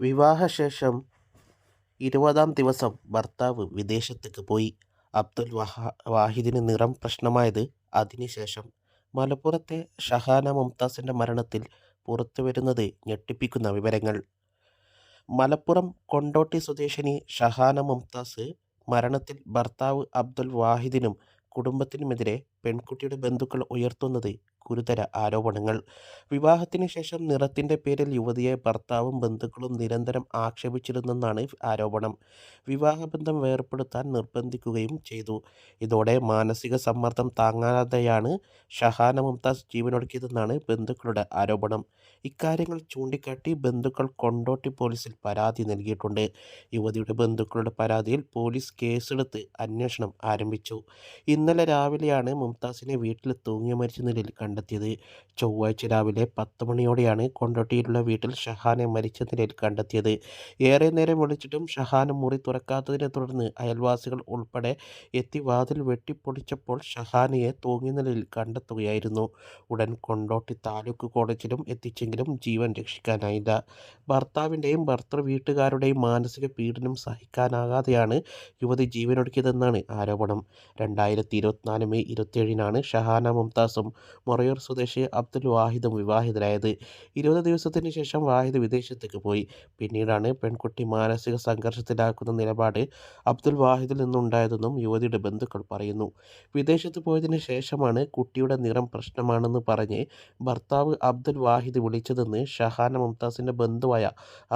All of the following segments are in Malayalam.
വിവാഹശേഷം ഇരുപതാം ദിവസം ഭർത്താവ് വിദേശത്തേക്ക് പോയി. അബ്ദുൽ വഹ വാഹിദിന് നിറം പ്രശ്നമായത് അതിനുശേഷം. മലപ്പുറത്തെ ഷഹാന മുംതാസിന്റെ മരണത്തിൽ പുറത്തു വരുന്നത് ഞെട്ടിപ്പിക്കുന്ന വിവരങ്ങൾ. മലപ്പുറം കൊണ്ടോട്ടി സ്വദേശിനി ഷഹാന മുംതാസ് മരണത്തിൽ ഭർത്താവ് അബ്ദുൽ വാഹിദിനും കുടുംബത്തിനുമെതിരെ പെൺകുട്ടിയുടെ ബന്ധുക്കൾ ഉയർത്തുന്നത് ഗുരുതര ആരോപണങ്ങൾ. വിവാഹത്തിന് ശേഷം നിറത്തിന്റെ പേരിൽ യുവതിയെ ഭർത്താവും ബന്ധുക്കളും നിരന്തരം ആക്ഷേപിച്ചിരുന്നെന്നാണ് ആരോപണം. വിവാഹബന്ധം വേർപ്പെടുത്താൻ നിർബന്ധിക്കുകയും ചെയ്തു. ഇതോടെ മാനസിക സമ്മർദ്ദം താങ്ങാതെയാണ് ഷഹാന മുംതാസ് ജീവനൊടുക്കിയതെന്നാണ് ബന്ധുക്കളുടെ ആരോപണം. ഇക്കാര്യങ്ങൾ ചൂണ്ടിക്കാട്ടി ബന്ധുക്കൾ കൊണ്ടോട്ടി പോലീസിൽ പരാതി നൽകിയിട്ടുണ്ട്. യുവതിയുടെ ബന്ധുക്കളുടെ പരാതിയിൽ പോലീസ് കേസെടുത്ത് അന്വേഷണം ആരംഭിച്ചു. ഇന്നലെ രാവിലെയാണ് മുംതാസിനെ വീട്ടിൽ തൂങ്ങി മരിച്ച നിലയിൽ കണ്ടെത്തിയത്. ചൊവ്വാഴ്ച രാവിലെ പത്ത് മണിയോടെയാണ് കൊണ്ടോട്ടിയിലുള്ള വീട്ടിൽ ഷഹാനെ മരിച്ച നിലയിൽ കണ്ടെത്തിയത്. ഏറെ നേരം വിളിച്ചിട്ടും ഷഹാന മുറി തുറക്കാത്തതിനെ തുടർന്ന് അയൽവാസികൾ ഉൾപ്പെടെ എത്തി വാതിൽ വെട്ടിപ്പൊളിച്ചപ്പോൾ ഷഹാനയെ തൂങ്ങിയ നിലയിൽ കണ്ടെത്തുകയായിരുന്നു. ഉടൻ കൊണ്ടോട്ടി താലൂക്ക് കോളേജിലും എത്തിച്ചെങ്കിലും ജീവൻ രക്ഷിക്കാനായില്ല. ഭർത്താവിന്റെയും ഭർത്തൃ വീട്ടുകാരുടെയും മാനസിക പീഡനം സഹിക്കാനാകാതെയാണ് യുവതി ജീവനൊടുക്കിയതെന്നാണ് ആരോപണം. രണ്ടായിരത്തി ഇരുപത്തിനാല് മെയ് ഇരുപത്തിയേഴിനാണ് ഷഹാന മുംതാസും മൊറയൂർ സ്വദേശി അബ്ദുൽ വാഹിദും വിവാഹിതരായത്. ഇരുപത് ദിവസത്തിന് ശേഷം വാഹിദ് വിദേശത്തേക്ക് പോയി. പിന്നീടാണ് പെൺകുട്ടി മാനസിക സംഘർഷത്തിലാക്കുന്ന നിലപാട് അബ്ദുൽ വാഹിദിൽ നിന്നുണ്ടായതെന്നും യുവതിയുടെ ബന്ധുക്കൾ പറയുന്നു. വിദേശത്ത് പോയതിനു ശേഷമാണ് കുട്ടിയുടെ നിറം പ്രശ്നമാണെന്ന് പറഞ്ഞ് ഭർത്താവ് അബ്ദുൽ വാഹിദ് വിളിച്ചതെന്ന് ഷഹാന മുംതാസിന്റെ ബന്ധുവായ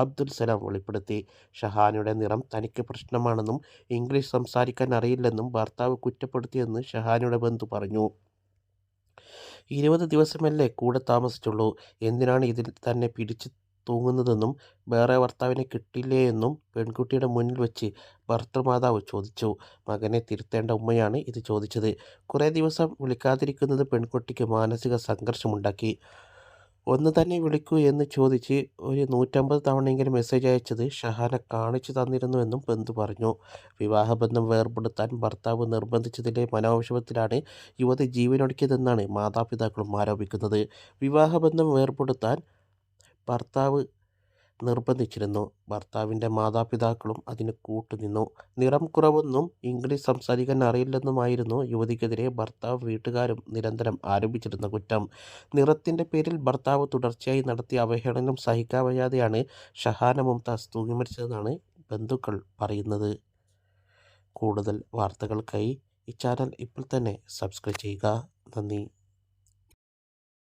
അബ്ദുൽ സലാം വെളിപ്പെടുത്തി. ഷഹാനയുടെ നിറം തനിക്ക് പ്രശ്നമാണെന്നും ഇംഗ്ലീഷ് സംസാരിക്കാൻ അറിയില്ലെന്നും ഭർത്താവ് കുറ്റപ്പെടുത്തിയെന്ന് ഷഹാനയുടെ ബന്ധു പറഞ്ഞു. ഇരുപത് ദിവസമല്ലേ കൂടെ താമസിച്ചുള്ളൂ. എന്തിനാണ് ഇതിൽ തന്നെ പിടിച്ച് തൂങ്ങുന്നതെന്നും വേറെ ഭർത്താവിനെ കിട്ടില്ലേ എന്നും പെൺകുട്ടിയുടെ മുന്നിൽ വെച്ച് ഭർത്തൃമാതാവ് ചോദിച്ചു. മകനെ തിരുത്തേണ്ട ഉമ്മയാണ് ഇത് ചോദിച്ചത്. കുറേ ദിവസം വിളിക്കാതിരിക്കുന്നത് പെൺകുട്ടിക്ക് മാനസിക സംഘർഷമുണ്ടാക്കി. ഒന്ന് തന്നെ വിളിക്കൂ എന്ന് ചോദിച്ച് ഒരു നൂറ്റമ്പത് തവണയെങ്കിലും മെസ്സേജ് അയച്ചത് ഷഹാന കാണിച്ചു തന്നിരുന്നുവെന്നും ബന്ധു പറഞ്ഞു. വിവാഹബന്ധം വേർപെടുത്താൻ ഭർത്താവ് നിർബന്ധിച്ചതിന്റെ മനോവിഷമത്തിലാണ് യുവതി ജീവനൊടുക്കിയതെന്നാണ് മാതാപിതാക്കളും ആരോപിക്കുന്നത്. വിവാഹബന്ധം വേർപെടുത്താൻ ഭർത്താവ് നിർബന്ധിച്ചിരുന്നു. ഭർത്താവിന്റെ മാതാപിതാക്കളും അതിന് കൂട്ടുനിന്നു. നിറം കുറവെന്നും ഇംഗ്ലീഷ് സംസാരിക്കാൻ അറിയില്ലെന്നുമായിരുന്നു യുവതിക്കെതിരെ ഭർത്താവ് വീട്ടുകാരും നിരന്തരം ആരോപിച്ചിരുന്ന കുറ്റം. നിറത്തിന്റെ പേരിൽ ഭർത്താവ് തുടർച്ചയായി നടത്തിയ അവഹേളനം സഹിക്കാൻവയ്യാതെയാണ് ഷഹാന മുംതാസ് തൂങ്ങിമരിച്ചതെന്നാണ് ബന്ധുക്കൾ പറയുന്നത്. കൂടുതൽ വാർത്തകൾക്കായി ഈ ചാനൽ ഇപ്പോൾ തന്നെ സബ്സ്ക്രൈബ് ചെയ്യുക. നന്ദി.